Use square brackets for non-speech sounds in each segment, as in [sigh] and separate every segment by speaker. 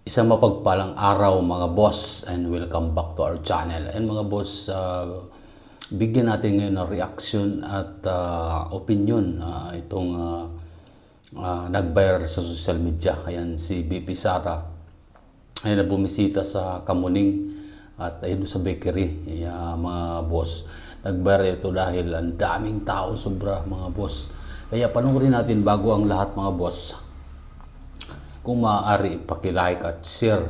Speaker 1: Isang mapagpalang araw mga boss and welcome back to our channel. And mga boss, uh, bigyan natin ngayon ng reaction at uh, opinion uh, itong uh, uh, nag-viral sa social media. Ayan si BP Sara. Ayan na bumisita sa Kamuning at ayun sa bakery. Ayan, mga boss. Nag-viral ito dahil ang daming tao sobra mga boss. Kaya panoorin natin bago ang lahat mga boss kung maaari paki-like at share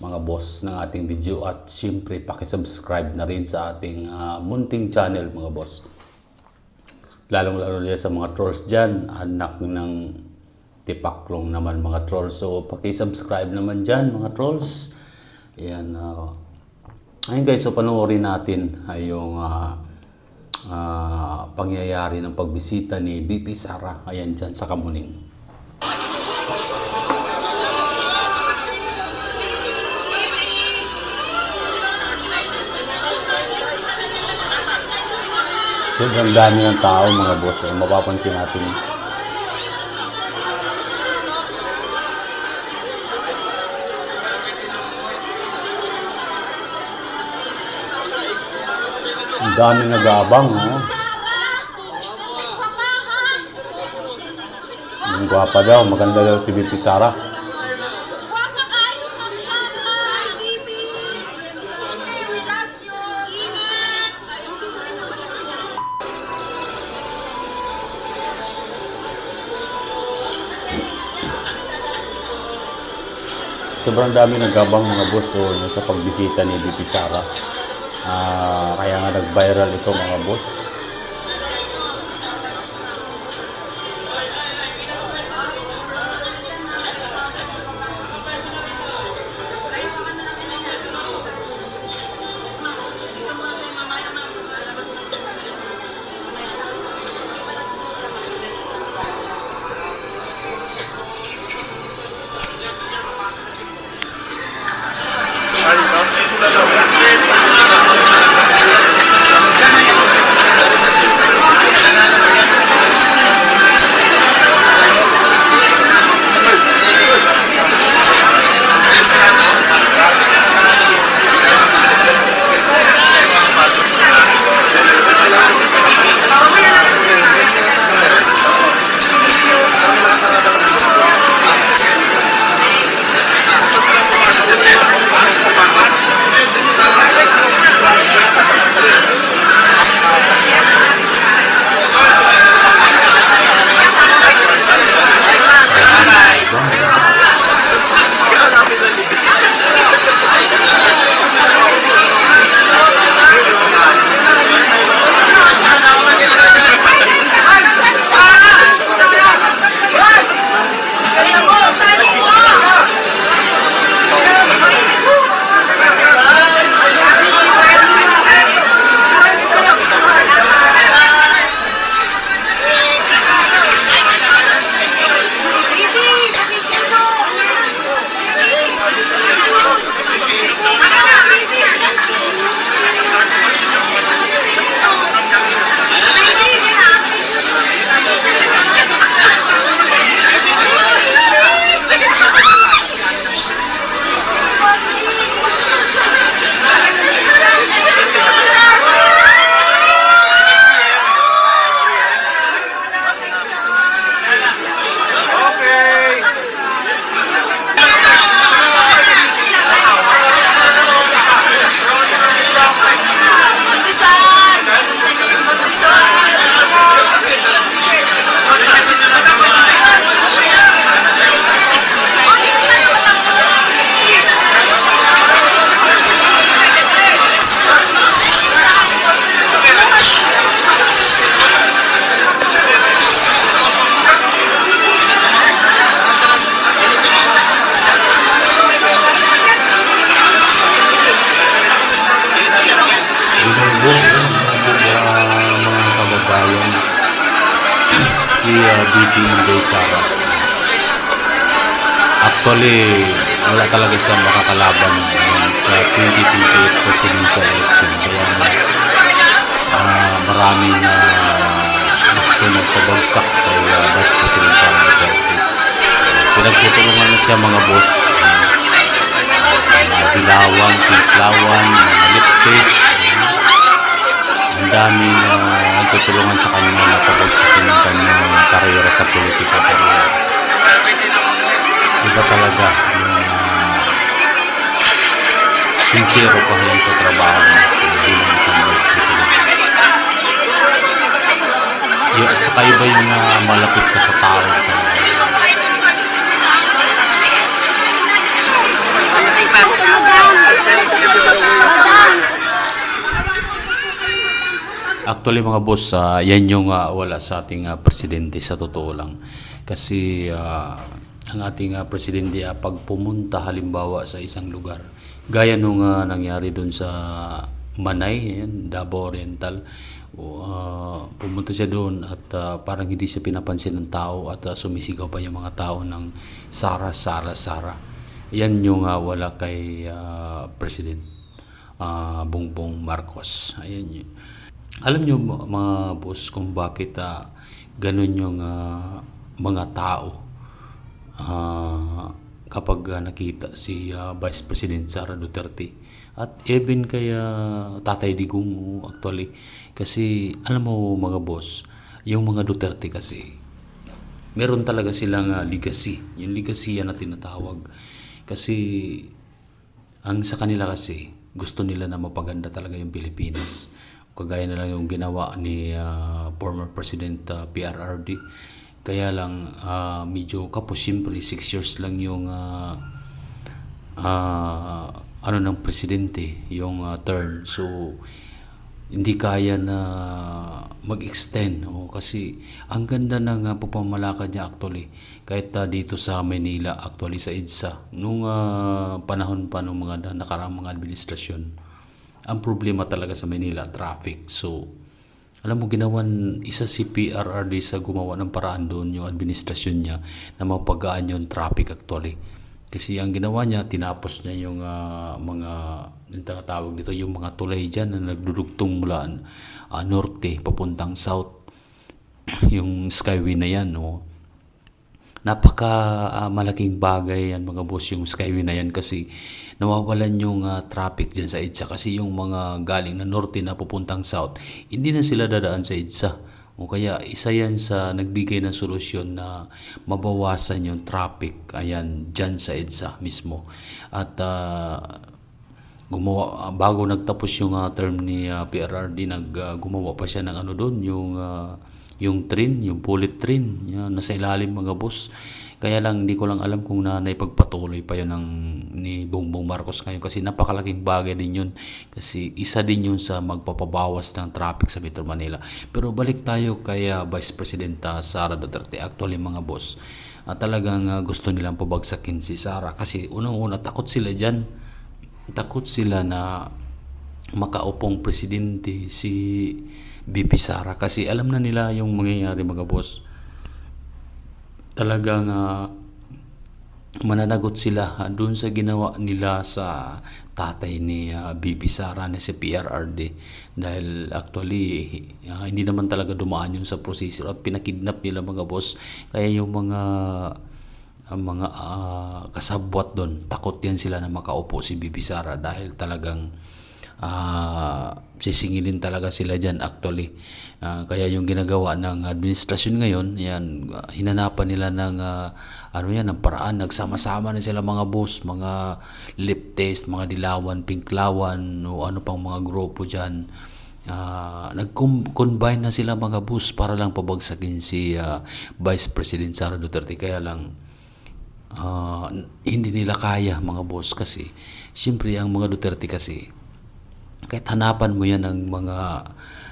Speaker 1: mga boss ng ating video at siyempre paki-subscribe na rin sa ating ah, munting channel mga boss. Lalong lalo sa mga trolls dyan, anak ng tipaklong naman mga trolls. So paki-subscribe naman dyan mga trolls. Ayan. ah. ayun guys, so panoorin natin ay yung ah, ah, pangyayari ng pagbisita ni BP Sara. Ayan dyan sa Kamuning. Sobrang dami ng tao mga boss. Eh. Mapapansin natin. Ang dami nag-aabang. Oh. Ang gwapa daw. Maganda daw si BP Sara. Sobrang dami nagabang mga boss so, sa pagbisita ni BP Sara. Ah, kaya nga nag-viral ito mga boss. Si uh, BP Inday Sara. Actually, wala talaga siyang makakalaban ngayon sa 2028 presidential election. Kaya uh, maraming uh, gusto magpabagsak kay uh, Vice President Sara Duterte. Pinagtutulungan na siya mga boss. Uh, mga lipstick. ayan. Ang daming uh, nagtutulungan sa kanya na pabagsakin ng kanyang karera sa politika. Pero iba talaga yung uh, sincero pa yan sa trabaho niya bilang isang vice. Yung, saka iba yung uh, malapit ka. Sa, Actually mga boss, ah, yan yung ah, wala sa ating ah, presidente sa totoo lang. Kasi ah, ang ating ah, presidente ah, pag pumunta halimbawa sa isang lugar, gaya nung ah, nangyari doon sa Manay, yan, Davao Oriental, ah, pumunta siya doon at ah, parang hindi siya pinapansin ng tao at ah, sumisigaw pa yung mga tao ng Sara, Sara, Sara. Yan yung ah, wala kay ah, President ah, Bongbong Marcos. Ayan yun. Alam nyo mga boss kung bakit ah, ganun yung ah, mga tao ah, kapag ah, nakita si ah, Vice President Sara Duterte. At even kay ah, Tatay Digong actually. Kasi alam mo mga boss yung mga Duterte kasi meron talaga silang ah, legacy. Yung legacy yan na tinatawag. Kasi ang sa kanila kasi, gusto nila na mapaganda talaga yung Pilipinas. Kagaya na lang yung ginawa ni ah, former President ah, PRRD. Kaya lang, ah, medyo kapos, siyempre, six years lang yung ah, ah, ano ng presidente, yung ah, term. So, hindi kaya na mag-extend oh, kasi ang ganda ng uh, pagpamalakad niya actually kahit uh, dito sa Manila actually sa EDSA nung uh, panahon pa ng mga na- nakaraang mga administrasyon ang problema talaga sa Manila traffic so alam mo ginawan isa si PRRD sa gumawa ng paraan doon yung administrasyon niya na mapagaan yung traffic actually kasi ang ginawa niya, tinapos niya yung ah, mga, yung tinatawag dito, yung mga tulay dyan na nagdudugtong mula ah, norte, papuntang south. [clears throat] yung skyway na yan, no? Napaka ah, malaking bagay yan mga boss yung skyway na yan kasi nawawalan yung ah, traffic dyan sa EDSA kasi yung mga galing na norte na pupuntang south, hindi na sila dadaan sa EDSA. O kaya isa yan sa nagbigay ng solusyon na mabawasan yung traffic ayan dyan sa EDSA mismo. At ah, gumawa bago nagtapos yung ah, term ni ah, PRRD nag ah, gumawa pa siya ng ano doon yung ah, yung train, yung bullet train, yan, nasa ilalim mga boss. Kaya lang hindi ko lang alam kung na naipagpatuloy pa yun ng ni Bongbong Marcos ngayon kasi napakalaking bagay din yun kasi isa din yun sa magpapabawas ng traffic sa Metro Manila. Pero balik tayo kay ah, Vice Presidenta Sara Duterte. Actually mga boss, ah, talagang ah, gusto nilang pabagsakin si Sara kasi unang-una takot sila dyan. Takot sila na makaupong presidente si BP Sara kasi alam na nila yung mangyayari mga boss talagang ah, mananagot sila ah, dun sa ginawa nila sa tatay ni ah, BP Sara na si PRRD dahil actually ah, hindi naman talaga dumaan yun sa proseso at pinakidnap nila mga boss. Kaya yung mga ang mga ah, kasabwat doon takot yan sila na makaupo si BP Sara dahil talagang ah sisingilin talaga sila dyan actually. Ah, kaya yung ginagawa ng administrasyon ngayon, yan, hinanapan nila ng ah, ano yan, ng paraan, nagsama-sama na sila mga boss, mga lip test, mga dilawan, pinklawan, o ano pang mga grupo dyan. Ah, nag-combine na sila mga boss para lang pabagsakin si ah, Vice President Sara Duterte. Kaya lang, ah, hindi nila kaya mga boss kasi, siyempre ang mga Duterte kasi, kahit hanapan mo yan ng mga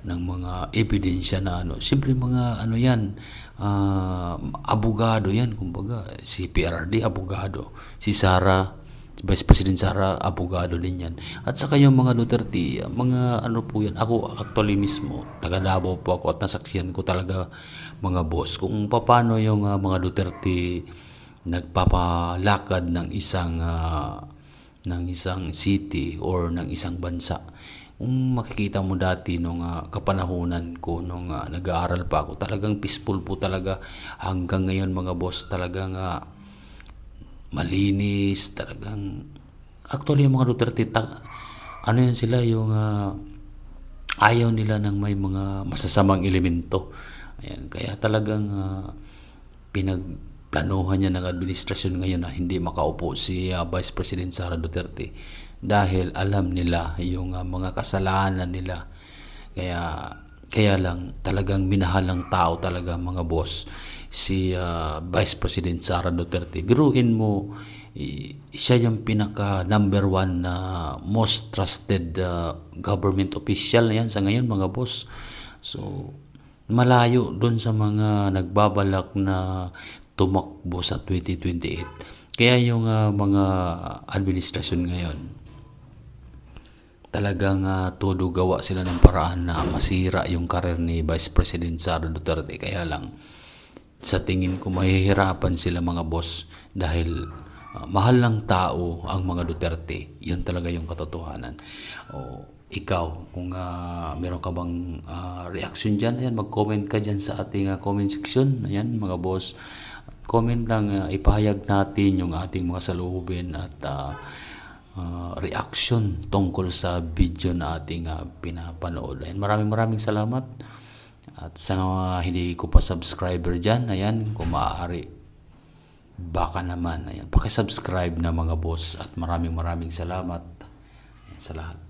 Speaker 1: ng mga ebidensya na ano? Simple mga ano yan ah, abogado yan kumbaga. Si PRRD abogado. Si Sara Vice President Sara abogado din yan. At saka yung mga Duterte mga ano po yan. Ako actually mismo taga Davao po ako at nasaksiyan ko talaga mga boss. Kung paano yung ah, mga Duterte nagpapalakad ng isang ah, ng isang city or ng isang bansa. Kung makikita mo dati nung ah, kapanahunan ko nung ah, nag-aaral pa ako, talagang peaceful po talaga hanggang ngayon mga boss talagang ah, malinis, talagang actually yung mga Duterte, ta- ano yan sila, yung ah, ayaw nila ng may mga masasamang elemento. Ayan, kaya talagang ah, pinagplanuhan niya ng administrasyon ngayon na hindi makaupo si ah, Vice President Sara Duterte dahil alam nila yung ah, mga kasalanan nila. Kaya kaya lang talagang minahal ng tao talaga mga boss si ah, Vice President Sara Duterte. Biruin mo siya yung pinaka number one na most trusted ah, government official yan sa ngayon mga boss. So malayo doon sa mga nagbabalak na tumakbo sa 2028. Kaya yung ah, mga administrasyon ngayon, talagang uh, todo gawa sila ng paraan na masira yung karir ni Vice President Sara Duterte. Kaya lang, sa tingin ko mahihirapan sila mga boss dahil ah, mahal ng tao ang mga Duterte. Yun talaga yung katotohanan. O, ikaw, kung ah, meron ka bang ah, reaction dyan, ayan, mag-comment ka dyan sa ating ah, comment section. Ayan, mga boss. Comment lang, ah, ipahayag natin yung ating mga salubin at ah, ah, reaction tungkol sa video na ating ah, pinapanood. Ayan, maraming maraming salamat. At sa mga hindi ko pa subscriber dyan, ayan, kung maaari, baka naman, ayan, pakisubscribe na mga boss at maraming maraming salamat sa lahat.